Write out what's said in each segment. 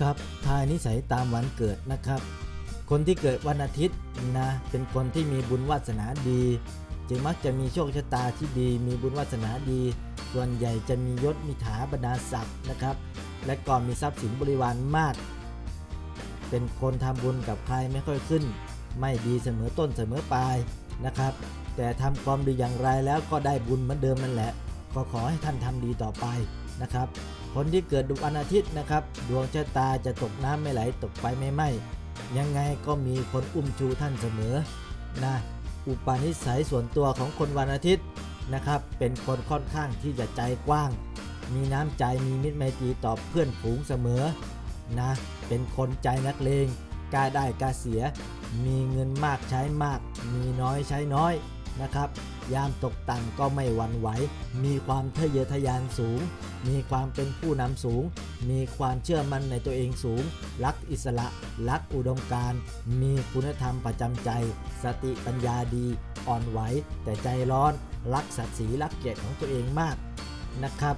ครับทายนิสัยตามวันเกิดนะครับ คนที่เกิดวันอาทิตย์นะเป็นคนที่มีบุญวาสนาดี จึงมักจะมีโชคชะตาที่ดี มีบุญวาสนาดี ส่วนใหญ่จะมียศมีถาบรรดาศักดิ์นะครับ และก็มีทรัพย์สินบริวารมาก เป็นคนทำบุญกับใครไม่ค่อยขึ้น ไม่ดีเสมอต้นเสมอปลายนะครับ แต่ทำความดีอย่างไรแล้วก็ได้บุญเหมือนเดิมนั่นแหละก็ขอให้ท่านทำดีต่อไปนะครับ คนที่เกิดดวันอาทิตย์นะครับ ดวงชะตาจะตกน้ำไม่ไหลตกไฟไม่ไหม้ยังไงก็มีคนอุ้มชูท่านเสมอนะอุปนิสัยส่วนตัวของคนวันอาทิตย์นะครับ เป็นคนค่อนข้างที่จะใจกว้าง มีน้ำใจมีมิตรไมตรีต่อเพื่อนฝูงเสมอนะเป็นคนใจนักเลงกล้าได้กล้าเสีย มีเงินมากใช้มาก มีน้อยใช้น้อย นะครับ ยามตกต่ำก็ไม่หวั่นไหว มีความทะเยอทะยานสูง มีความเป็นผู้นำสูง มีความเชื่อมั่นในตัวเองสูง รักอิสระ รักอุดมการ มีคุณธรรมประจำใจ สติปัญญาดี อ่อนไหว แต่ใจร้อน รักศักดิ์ศรีรักเกียรติของตัวเองมากนะครับ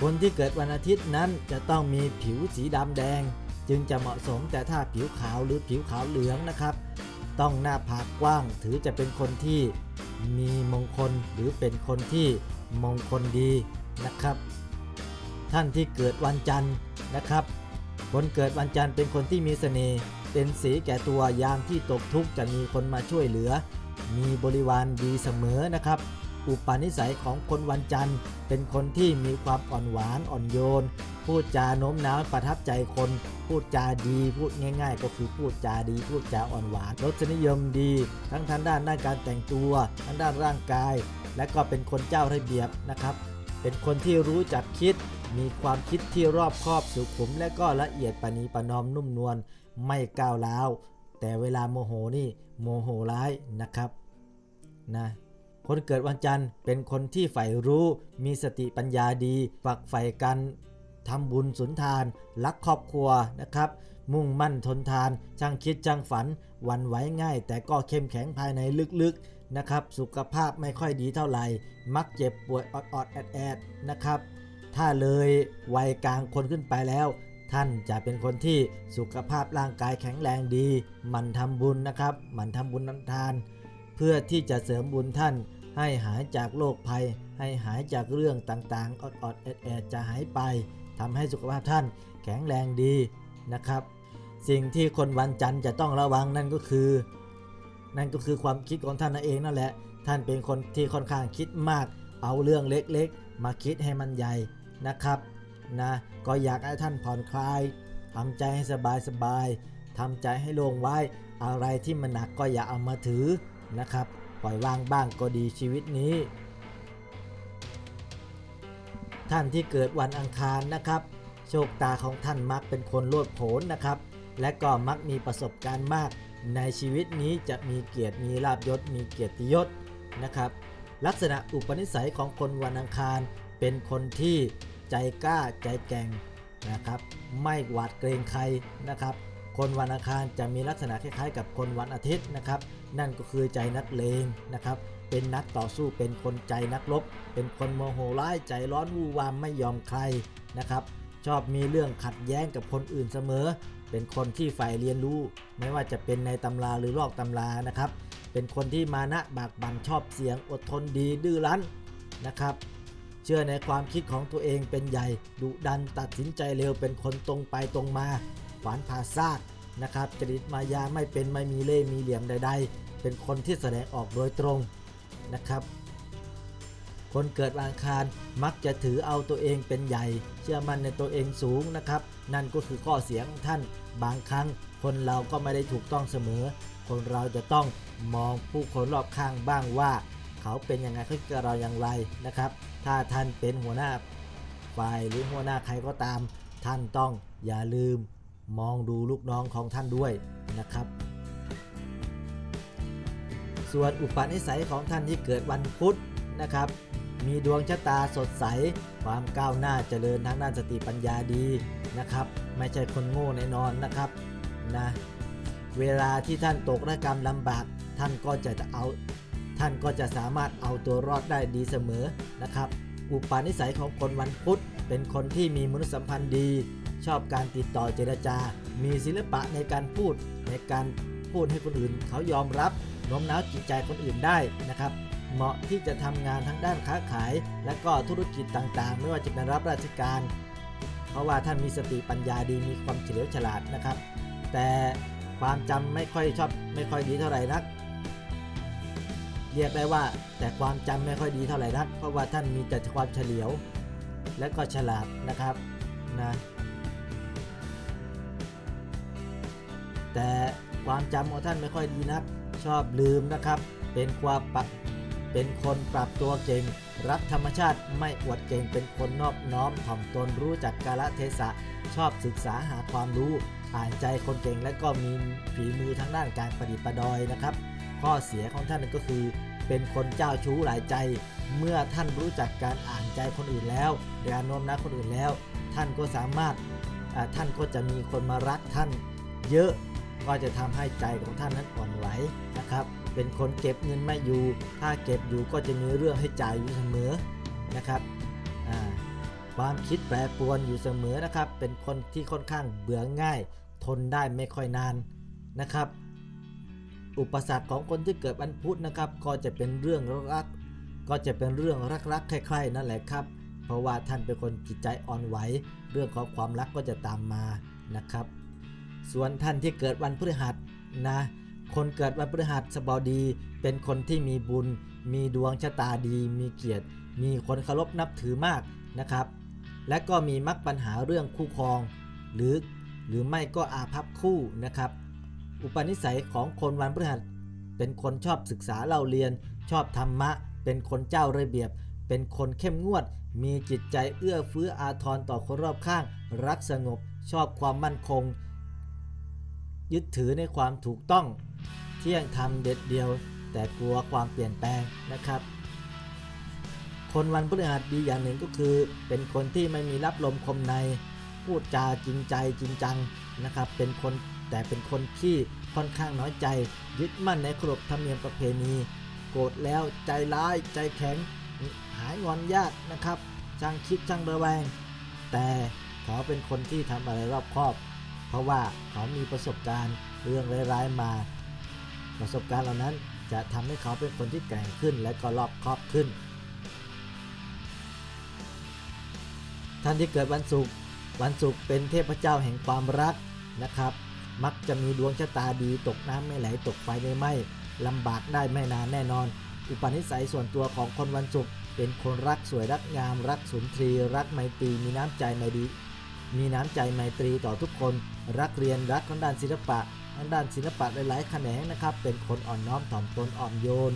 คนที่เกิดวันอาทิตย์นั้นจะต้องมีผิวสีดำแดง จึงจะเหมาะสมแต่ถ้าผิวขาวหรือผิวขาวเหลืองนะครับ ต้องหน้าผากกว้างถือจะเป็นคนที่มีมงคลหรือเป็นคนที่มงคลดีนะครับ ท่านที่เกิดวันจันทร์นะครับ คนเกิดวันจันทร์เป็นคนที่มีเสน่ห์เป็นสีแก่ตัวยามที่ตกทุกข์จะมีคนมาช่วยเหลือ มีบริวารดีเสมอนะครับ อุปนิสัยของคนวันจันทร์เป็นคนที่มีความอ่อนหวานอ่อนโยน พูดจาโน้มน้าวประทับใจคน พูดจาดีพูดง่าย ๆ ก็คือพูดจาดี พูดจาอ่อนหวานรสนิยมดี ทั้งทางด้านด้านการแต่งตัวทั้งด้านร่างกาย และก็เป็นคนเจ้าระเบียบนะครับ เป็นคนที่รู้จักคิด มีความคิดที่รอบคอบสุขุม และก็ละเอียดปณีประนอมนุ่มนวลไม่ก้าวร้าวแต่เวลาโมโหนี่โมโหร้ายนะครับนะคนเกิดวันจันทร์เป็นคนที่ใฝ่รู้ มีสติปัญญาดี ฝักใฝ่กัน ทำบุญสุนทาน รักครอบครัวนะครับ มุ่งมั่นทนทาน ช่างคิดช่างฝัน วันไหวง่าย แต่ก็เข้มแข็งภายในลึกๆนะครับ สุขภาพไม่ค่อยดีเท่าไหร่ มักเจ็บป่วยออดๆแอดๆนะครับ ถ้าเลยวัยกลางคนขึ้นไปแล้ว ท่านจะเป็นคนที่สุขภาพร่างกายแข็งแรงดีหมันทำบุญนะครับหมันทำบุญนำทาน เพื่อที่จะเสริมบุญท่านให้หายจากโรคภัย ให้หายจากเรื่องต่างๆ ออดๆแอดๆจะหายไป ทำให้สุขภาพท่านแข็งแรงดีนะครับ สิ่งที่คนวันจันทร์จะต้องระวังนั่นก็คือ นั่นก็คือความคิดของท่านเองนั่นแหละ ท่านเป็นคนที่ค่อนข้างคิดมาก เอาเรื่องเล็กๆ มาคิดให้มันใหญ่นะครับนะก็อยากให้ท่านผ่อนคลายทำใจให้สบายๆทำใจให้โล่งไว้อะไรที่มันหนักก็อย่าเอามาถือนะครับ ปล่อยวางบ้างก็ดีชีวิตนี้ ท่านที่เกิดวันอังคารนะครับ โชคตาของท่านมักเป็นคนโลดโผนนะครับ และก็มักมีประสบการณ์มาก ในชีวิตนี้จะมีเกียรติมีลาบยศ มีเกียรติยศนะครับ ลักษณะอุปนิสัยของคนวันอังคาร เป็นคนที่ใจกล้าใจแกร่งนะครับ ไม่หวาดเกรงใครนะครับ คนวันอังคารจะมีลักษณะคล้ายๆ กับคนวันอาทิตย์นะครับ นั่นก็คือใจนักเลงนะครับ เป็นนักต่อสู้เป็นคนใจนักรบเป็นคนโมโหร้ายใจร้อนวู่วามไม่ยอมใครนะครับ ชอบมีเรื่องขัดแย้งกับคนอื่นเสมอ เป็นคนที่ใฝ่เรียนรู้ ไม่ว่าจะเป็นในตำราหรือลอกตำรานะครับ เป็นคนที่มานะบากบั่นชอบเสียงอดทนดีดื้อรั้นนะครับเชื่อในความคิดของตัวเองเป็นใหญ่ดุดันตัดสินใจเร็วเป็นคนตรงไปตรงมาขวานผ่าซากนะครับจริตมายาไม่เป็นไม่มีเล่ห์มีเหลี่ยมใด ๆ เป็นคนที่แสดงออกโดยตรง นะครับ คนเกิดวันอังคารมักจะถือเอาตัวเองเป็นใหญ่ เชื่อมั่นในตัวเองสูงนะครับ นั่นก็คือข้อเสียของท่านบางครั้ง คนเราก็ไม่ได้ถูกต้องเสมอ คนเราจะต้องมองผู้คนรอบข้างบ้างว่า เขาเป็นยังไงเขาคิดกับเราอย่างไรนะครับ ถ้าท่านเป็นหัวหน้าฝ่ายหรือหัวหน้าใครก็ตาม ท่านต้องอย่าลืมมองดูลูกน้องของท่านด้วยนะครับ ส่วนอุปนิสัยของท่านที่เกิดวันพุธนะครับ มีดวงชะตาสดใส ความก้าวหน้าเจริญทางด้านสติปัญญาดีนะครับ ไม่ใช่คนโง่แน่นอนนะครับนะเวลาที่ท่านตกระกรรมลำบากท่านก็จะเอาท่านก็จะสามารถเอาตัวรอดได้ดีเสมอนะครับ อุปนิสัยของคนวันพุธเป็นคนที่มีมนุษยสัมพันธ์ดีชชอบการติดต่อเจรจา มีศิลปะในการพูดในการพูดให้คนอื่นเขายอมรับ โน้มน้าวจิตใจคนอื่นได้นะครับ เหมาะที่จะทำงานทั้งด้านค้าขาย และก็ธุรกิจต่างๆ ไม่ว่าจะเป็นรับราชการ เพราะว่าท่านมีสติปัญญาดีมีความเฉลียวฉลาดนะครับ แต่ความจำไม่ค่อยชอบไม่ค่อยดีเท่าไหร่นัก เรียกได้ว่าแต่ความจำไม่ค่อยดีเท่าไหร่นัก เพราะว่าท่านมีแต่ความเฉลียว และก็ฉลาดนะครับนะแต่ความจำของท่านไม่ค่อยดีนัก ชอบลืมนะครับ เป็นความปรับเป็นคนปรับตัวเก่ง รักธรรมชาติไม่อวดเก่งเป็นคนนอบน้อมถ่อมตนรู้จักกาลเทศะ ชอบศึกษาหาความรู้ อ่านใจคนเก่งและก็มีฝีมือทางด้านการประดิษฐ์ประดอยนะครับ ข้อเสียของท่านก็คือ เป็นคนเจ้าชู้หลายใจ เมื่อท่านรู้จักการอ่านใจคนอื่นแล้วการโน้มน้าวคนอื่นแล้ว ท่านก็สามารถท่านก็จะมีคนมารักท่านเยอะ ก็จะทำให้ใจของท่านนั้นอ่อนไหวนะครับ เป็นคนเก็บเงินไม่อยู่ ถ้าเก็บอยู่ก็จะมีเรื่องให้จ่ายอยู่เสมอนะครับความคิดแปรปรวนอยู่เสมอนะครับ เป็นคนที่ค่อนข้างเบื่อง่าย ทนได้ไม่ค่อยนานนะครับ อุปสรรคของคนที่เกิดวันพุธนะครับ ก็จะเป็นเรื่องรัก ก็จะเป็นเรื่องรักๆใคร่ๆนั่นแหละครับ เพราะว่าท่านเป็นคนจิตใจอ่อนไหว เรื่องของความรักก็จะตามมานะครับ ส่วนท่านที่เกิดวันพฤหัสนะ คนเกิดวันพฤหัสบดี เป็นคนที่มีบุญ มีดวงชะตาดี มีเกียรติ มีคนเคารพนับถือมากนะครับ และก็มีมักปัญหาเรื่องคู่ครอง หรือหรือไม่ก็อาภัพคู่นะครับ อุปนิสัยของคนวันพฤหัส เป็นคนชอบศึกษาเล่าเรียน ชอบธรรมะ เป็นคนเจ้าระเบียบ เป็นคนเข้มงวด มีจิตใจเอื้อเฟื้ออาทรต่อคนรอบข้าง รักสงบ ชอบความมั่นคง ยึดถือในความถูกต้อง เที่ยงธรรมเด็ดเดียว แต่กลัวความเปลี่ยนแปลงนะครับ คนวันพฤหัสดีอย่างหนึ่งก็คือ เป็นคนที่ไม่มีรับลมคมใน พูดจาจริงใจจริงจังนะครับ เป็นคนแต่เป็นคนที่ค่อนข้างน้อยใจ ยึดมั่นในขนบธรรมเนียมประเพณี โกรธแล้วใจร้ายใจแข็ง หายงอนยากนะครับช่างคิดช่างระแวง แต่เขาเป็นคนที่ทำอะไรรอบคอบ ราะว่าเขามีประสบการณ์เรื่องร้ายๆมา ประสบการณ์เหล่านั้นจะทำให้เขาเป็นคนที่แกร่งขึ้นและก็รอบคอบขึ้น ท่านที่เกิดวันศุกร์วันศุกร์เป็นเทพเจ้าแห่งความรักนะครับ มักจะมีดวงชะตาดีตกน้ำไม่ไหลตกไฟไม่ไหม้ลำบากได้ไม่นานแน่นอน อุปนิสัยส่วนตัวของคนวันศุกร์เป็นคนรักสวยรักงาม รักสุนทรี รักไมตรีมีน้ำใจไมดี มีน้ำใจไมตรีต่อทุกคน รักเรียนรักทางด้านศิลปะทางด้านศิลปะหลายๆแขนงนะครับ เป็นคนอ่อนน้อมถ่อมตนอ่อนโยน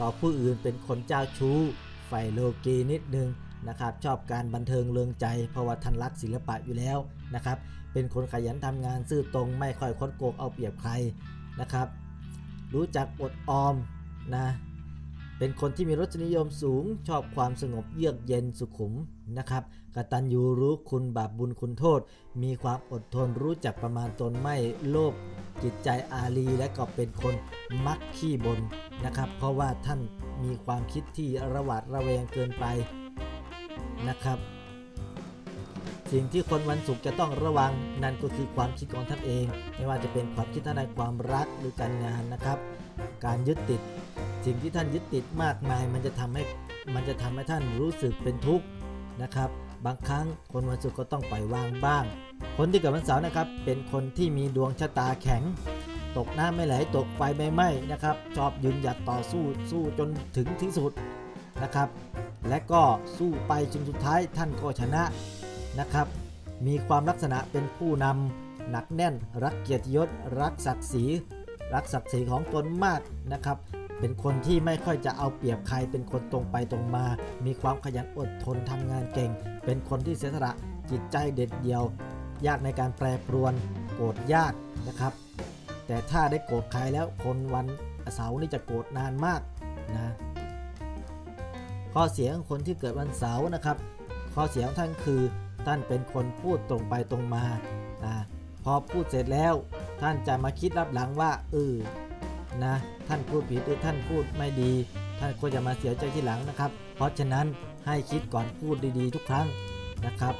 ต่อผู้อื่นเป็นคนเจ้าชู้ใฝ่โลกีนิดนึงนะครับ ชอบการบันเทิงเริงใจเพราะว่าท่านรักศิลปะอยู่แล้วนะครับ เป็นคนขยันทำงานซื่อตรงไม่ค่อยคดโกงเอาเปรียบใครนะครับ รู้จักอดออมนะ เป็นคนที่มีรสนิยมสูง ชอบความสงบเยือกเย็นสุขุมนะครับกตัญญูรู้คุณบาปบุญคุณโทษ มีความอดทนรู้จักประมาณตนไม่โลภจิตใจอารีและก็เป็นคนมักขี้บนนะครับ เพราะว่าท่านมีความคิดที่ระหวาดระแวงเกินไปนะครับ สิ่งที่คนวันศุกร์จะต้องระวังนั่นก็คือความคิดของท่านเอง ไม่ว่าจะเป็นความคิดทางด้านความรักหรือการงานนะครับ การยึดติด สิ่งที่ท่านยึดติดมากมาย มันจะทำให้มันจะทำให้ท่านรู้สึกเป็นทุกข์นะครับ บางครั้งคนวันศุกร์ก็ต้องปล่อยวางบ้าง คนที่เกิดวันเสาร์นะครับ เป็นคนที่มีดวงชะตาแข็ง ตกน้ำไม่ไหลตกไฟไม่ไหม้นะครับชอบยืนหยัดต่อสู้สู้จนถึงที่สุดนะครับ และก็สู้ไปจนสุดท้ายท่านก็ชนะนะครับมีความลักษณะเป็นผู้นำหนักแน่น รักเกียรติยศ รักศักดิ์ศรี รักศักดิ์ศรีของตนมากนะครับ เป็นคนที่ไม่ค่อยจะเอาเปรียบใคร เป็นคนตรงไปตรงมา มีความขยันอดทนทำงานเก่ง เป็นคนที่เสียสละจิตใจเด็ดเดี่ยว ยากในการแปรปรวน โกรธยากนะครับ แต่ถ้าได้โกรธใครแล้วคนวันเสาร์นี่จะโกรธนานมากนะข้อเสียของคนที่เกิดวันเสาร์นะครับ ข้อเสียของท่านคือ ท่านเป็นคนพูดตรงไปตรงมา พอพูดเสร็จแล้ว ท่านจะมาคิดรับหลังว่าเออ นะ ท่านพูดผิดหรือท่านพูดไม่ดี ท่านก็จะมาเสียใจทีหลังนะครับ เพราะฉะนั้นให้คิดก่อนพูดดีๆ ทุกครั้งนะครับ